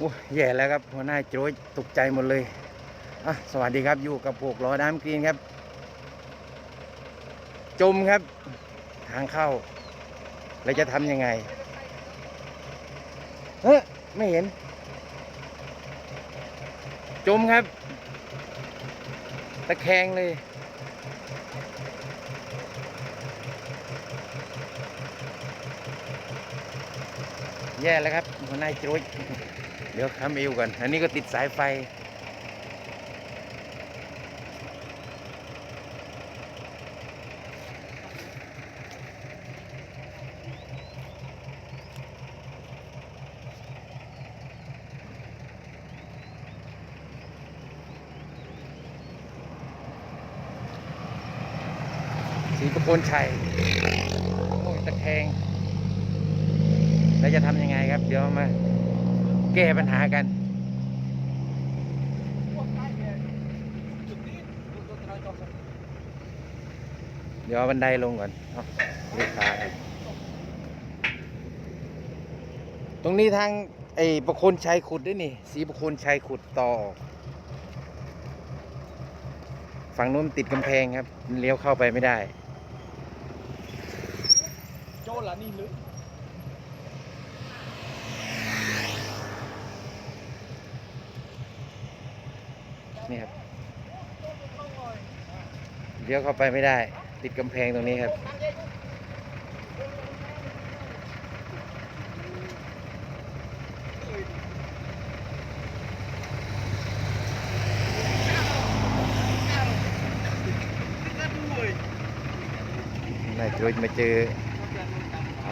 โอ้ยแย่แล้วครับหัวหน้าโจ้ยตกใจหมดเลยอะสวัสดีครับอยู่กับพวกล้อน้ำกรีนครับ จมครับ ทางเข้าเราจะทำยังไงเฮ้ยไม่เห็น จมครับ ตะแคงเลยแย่แล้วครับหัวหน้าโจ้ย ดี๋ยวค้ำเอวก่อนอันนี้ก็ติดสายไฟ สีประโคนชัยโอ้ยตะแคงแล้วจะทำยังไงครับ เดี๋ยวมา แก้ปัญหากัน เดี๋ยวบันไดลงก่อนเอาเลขาครับตรงนี้ทางไอ้ประโคนชัยขุดด้วยนี่ สีประโคนชัยขุดต่อ ฝั่งนู้นติดกำแพงครับ เลี้ยวเข้าไปไม่ได้ โจละนี่หรือ นี่ครับเลี้ยวเข้าไปไม่ได้ ติดกำแพงตรงนี้ครับ นายจะมาเจออ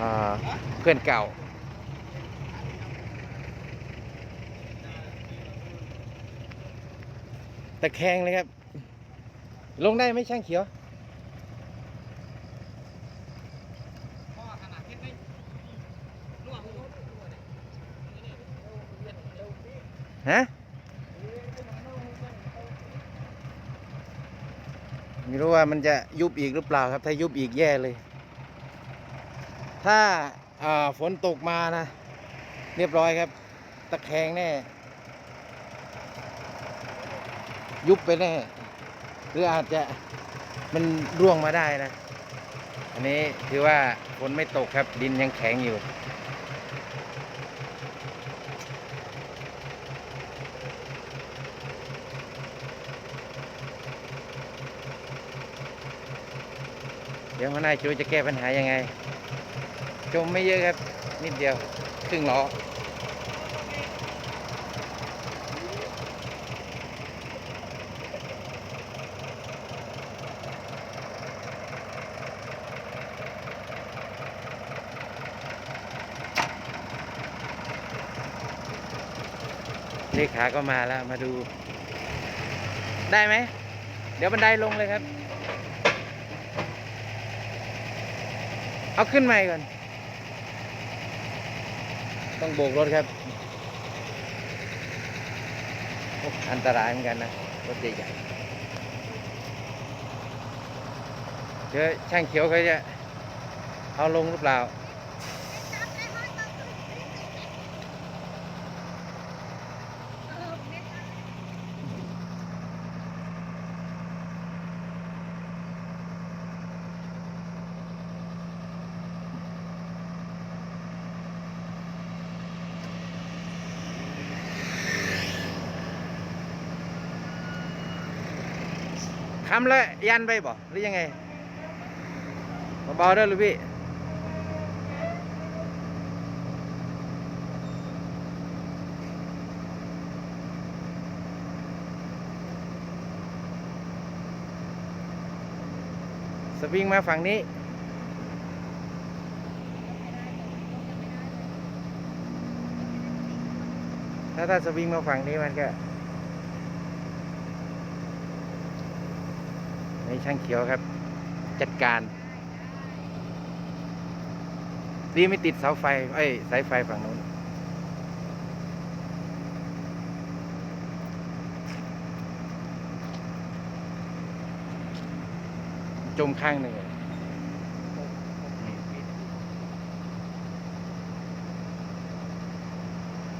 เพื่อนเก่าะแคงเลยครับ ลงได้ไหมช่างเขียวฮะไม่รู้ว่ามันจะยุบอีกหรือเปล่าครับ ถ้ายุบอีกแย่เลย ถ้าอ่าฝนตกมานะ เรียบร้อยครับ ตะแคงแน่ ยุบไปแน่ หรืออาจจะมันร่วงมาได้นะ อันนี้ถือว่าฝนไม่ตกครับดินยังแข็งอยู่ เดี๋ยวหัวหน้าชูจะแก้ปัญหายังไง จมไม่เยอะครับ นิดเดียวครึ่งล้อ เลขาก็มาแล้วมาดู ได้ไหม เดี๋ยวบันไดลงเลยครับ เอาขึ้นใหม่ก่อน ต้องโบกรถครับอ้อันตรายเหมือนกันนะ รถใหญ่ๆเดี๋ยวช่างเขียวเขาจะเอาลงหรือเปล่า คำแล้วยันไปบ่หรือยังไงเบาๆด้อลูกพี่สวิงมาฝั่งนี้ ถ้าถ้าสวิงมาฝั่งนี้มันก็ นี่ช่างเขียวครับ จัดการดีไม่ติดเสาไฟ เอ้ย สายไฟฝั่งนู้น จมข้างหนึ่ง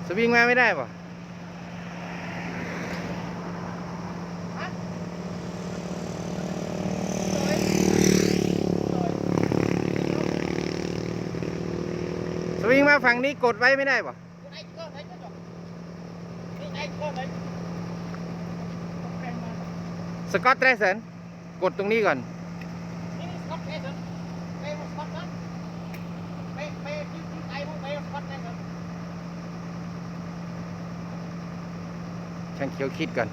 สวิงมาไม่ได้ป่ะ วิงมาฝั่งนี้กดไว้ไม่ได้ป่ะสกอตเทรเซนกดตรงนี้ก่อนช่างเขียวคิดก่อน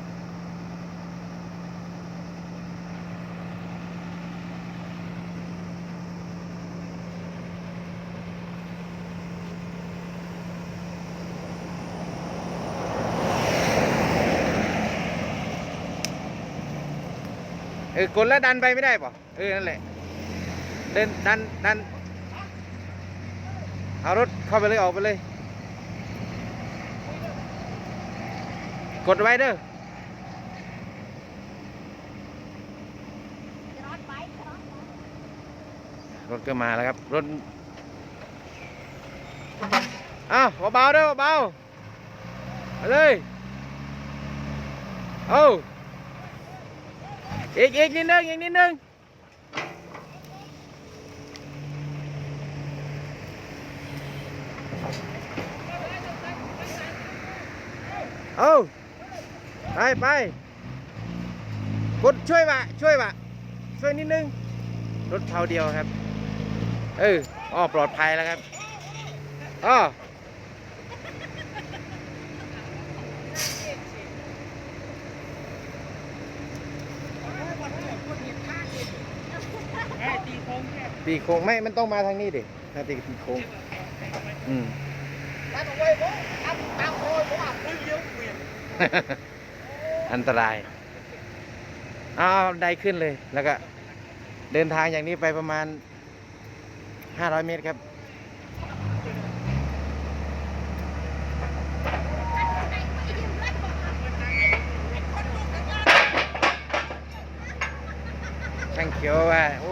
ออกดแล้วดันไปไม่ได้ป่ะเออนั่นแหละเดินดันดันเอารถเข้าไปเลยออกไปเลย กดไว้เด้อรถก็มาแล้วครับ รถอ้าวเบาๆเด้อเบาๆเอาเลย เอา อีกอีกนิดนึงอีกนิดนึงเอาไปไปกดช่วยวะช่วยวะช่วยนิดนึง รถเท่าเดียวครับ เอออ้อปลอดภัยแล้วครับอ้อ ตีโค้งไม่ มันต้องมาทางนี้ดิถ้าตีตีโค้งอืม อันตรายเอาเอาได้ขึ้นเลย แล้วก็ เดินทางอย่างนี้ไปประมาณ 500 เมตรครับ ช่างเขียวว่าโอ้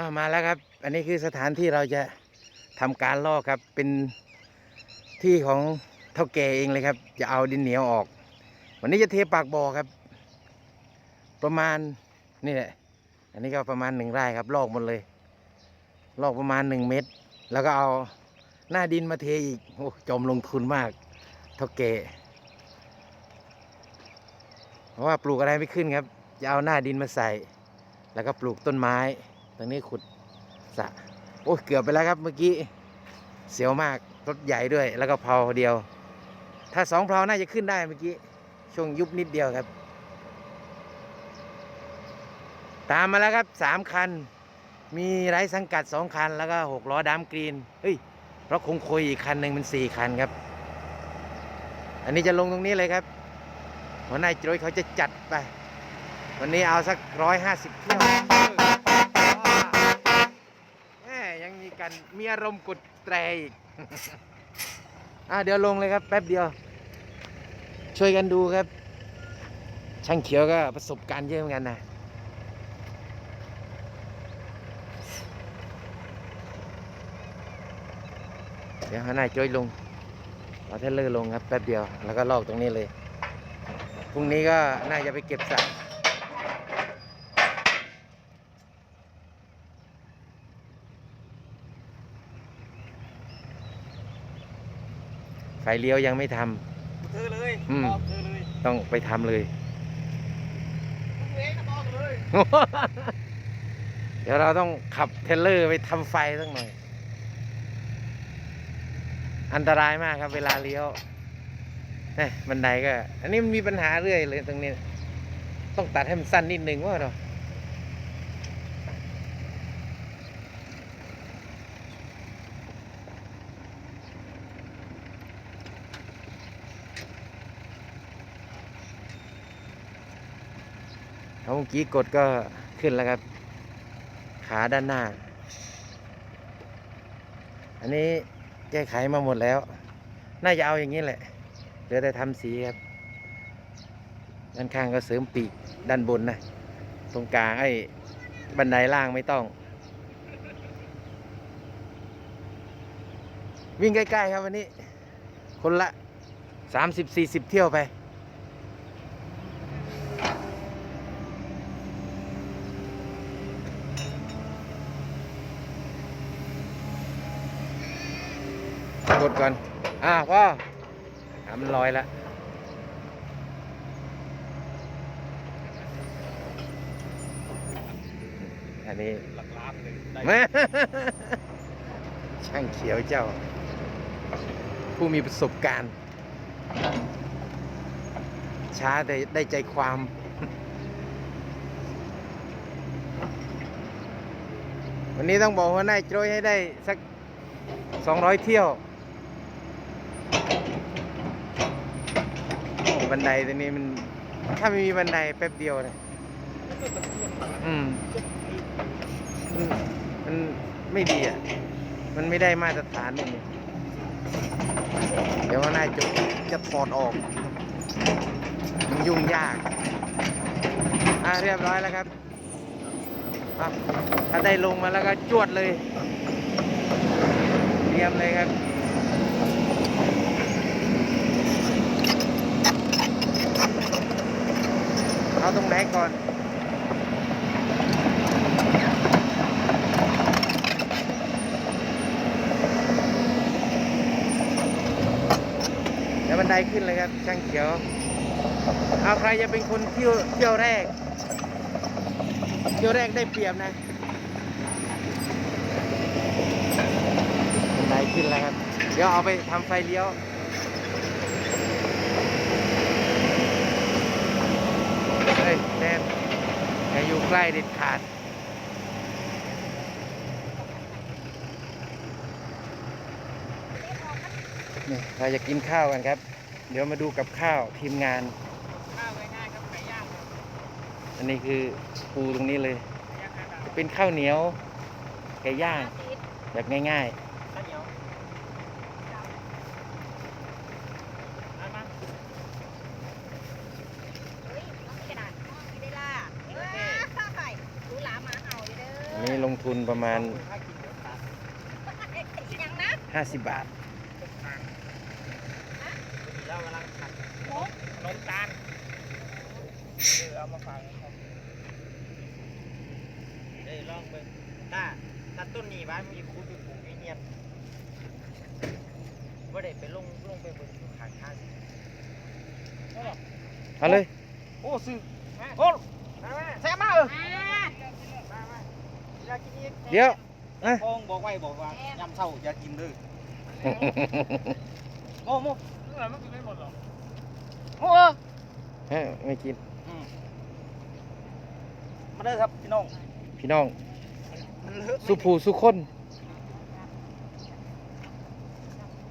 าแล้วครับ อันนี้คือสถานที่เราจะทำการลอกครับ เป็นที่ของเท่าแก่เองเลยครับ จะเอาดินเหนียวออก วันนี้จะเทปากบ่อครับ ประมาณนี่แหละ อันนี้ก็ประมาณหนึ่งไร่ครับลอกหมดเลย ลอกประมาณหนึ่งเมตร แล้วก็เอาหน้าดินมาเทอีก โอ้จอมลงทุนมาก เท่าแก่เพราะว่าปลูกอะไรไม่ขึ้นครับ จะเอาหน้าดินมาใส่ แล้วก็ปลูกต้นไม้ ตรงนี้ขุดสะโอ้เกือบไปแล้วครับเมื่อกี้ เสียวมากรถใหญ่ด้วย แล้วก็เพลาเดียว ถ้าสองเพลาน่าจะขึ้นได้เมื่อกี้ ช่วงยุบนิดเดียวครับ ตามมาแล้วครับสามคัน มีไร้สังกัดสองคัน แล้วก็หกล้อดามกรีน เฮ้ยรถคงคุยอีกคันหนึ่งเป็นสี่คันครับ อันนี้จะลงตรงนี้เลยครับหัวหน้าโจยเขาจะจัดไป วันนี้เอาสักร้อยห้าสิบเที่ยวแหมยังมี กัน มีอารมณ์กดแตรอีก อะเดี๋ยวลงเลยครับ แป๊บเดียว ช่วยกันดูครับ ช่างเขียวก็ประสบการณ์เยอะเหมือนกันนะเดี๋ยวหัวหน้าโจยลงเอาเทเลอร์ลงครับแป๊บเดียว แล้วก็ลอกตรงนี้เลย พรุ่งนี้ก็น่าจะไปเก็บสัตว ฟเลี้ยวยังไม่ทเธอเลยอืม บอกเธอเลยำต้องไปทำเลย เองก็บอกเลยเดี๋ยวเราต้องขับเทรลเลอร์ไปทำไฟสักหน่อย อันตรายมากครับเวลาเลี้ยวเนี่ยบันไดก็ อันนี้มันมีปัญหาเรื่อยเลยตรงนี้ ต้องตัดให้มันสั้นนิดนึงว่าเรา เอาเมื่อกี้กดก็ขึ้นแล้วครับ ขาด้านหน้า อันนี้แก้ไขมาหมดแล้ว น่าจะเอาอย่างนี้แหละ เหลือแต่ทำสีครับ ด้านข้างก็เสริมปีกด้านบนนะ ตรงกลางไอ้บันไดล่างไม่ต้อง วิ่งใกล้ ๆ ครับวันนี้ คนละ 30-40 เที่ยวไป กดก่อน อ่าพ่ออ่ามันลอยแล้วอันนี้หลักล้านเลยได้แม่ช่างเขียวเจ้า ผู้มีประสบการณ์ ช้าแต่ได้ใจความวันนี้ต้องบอกว่านายโจยให้ได้สักสองร้อยเที่ยวโอ้ บันไดตัวนี้มัน ถ้าไม่มีบันไดแป๊บเดียวเลยอืมมันไม่ดีอะ มันไม่ได้มาตรฐานนี่เดี๋ยวว่านายจะจะถอดออก มันยุ่งยาก อะเรียบร้อยแล้วครับถ้าได้ลงมาแล้วก็จวดเลย เตรียมเลยครับ เอาตรงไหน ก่อนเดี๋ยวบันไดขึ้นเลยครับ ช่างเขียว เอาใครจะเป็นคนเที่ยวเที่ยวแรก เที่ยวแรกได้เปรียบนะบันไดขึ้นแล้วครับ เดี๋ยวเอาไปทำไฟเลี้ยว เฮ้ยแนนอย่าอยู่ใกล้เด็ดขาดนี่เราจะกินข้าวกันครับ เดี๋ยวมาดูกับข้าวทีมงาน ข้าวง่ายๆครับไก่ย่างครับอันนี้คือปูตรงนี้เลยไก่ย่างไก่ดาวจะเป็นข้าวเหนียวไก่ย่างแบบง่ายข้าวเหนียวเอามา เฮ้ยน้องกระดาษน้องไม่ได้ล่ะเอ้ยไข่รู้หลาหมาเห่าอยู่เด้ ๆ อ อันนี้ลง ทุนประมาณถ้ากินเดี๋ยวขาดยังนะ50 บาททุกทางแล้วกำลังขัดหมกขนมตาลเออเอามาฟังครับเอ้ยลองเบิ่งถ้าถ้าต้นนี้บ้านมีคูดอยู่ปลูกอีเนียนว่าได้ไปลงลงไปเบิ่งอยู่ข้างทางเอาเลย โอ้ซื้อโอ้แซ่บมากเออ อ่า มามาอยากกินอีก เดี๋ยวอะพงบอกไว้บอกว่ายำเช้าอย่ากินเลยโมโมเมื่อไหร่มันกินไม่หมดหรอโมเออเฮ้ยไม่กิน อืมมาเด้อครับพี่น้องพี่น้อง มันเลอะสุภูสุคน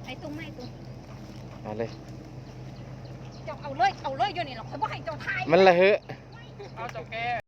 ไอ้ตุ้มไม่ตุ้มเอาเลย เจ้าเอาเลยเอาเลยอยู่นี่หรอกเขาบอกให้เจ้าทาย มันละเหอะ เอาเจ้าแก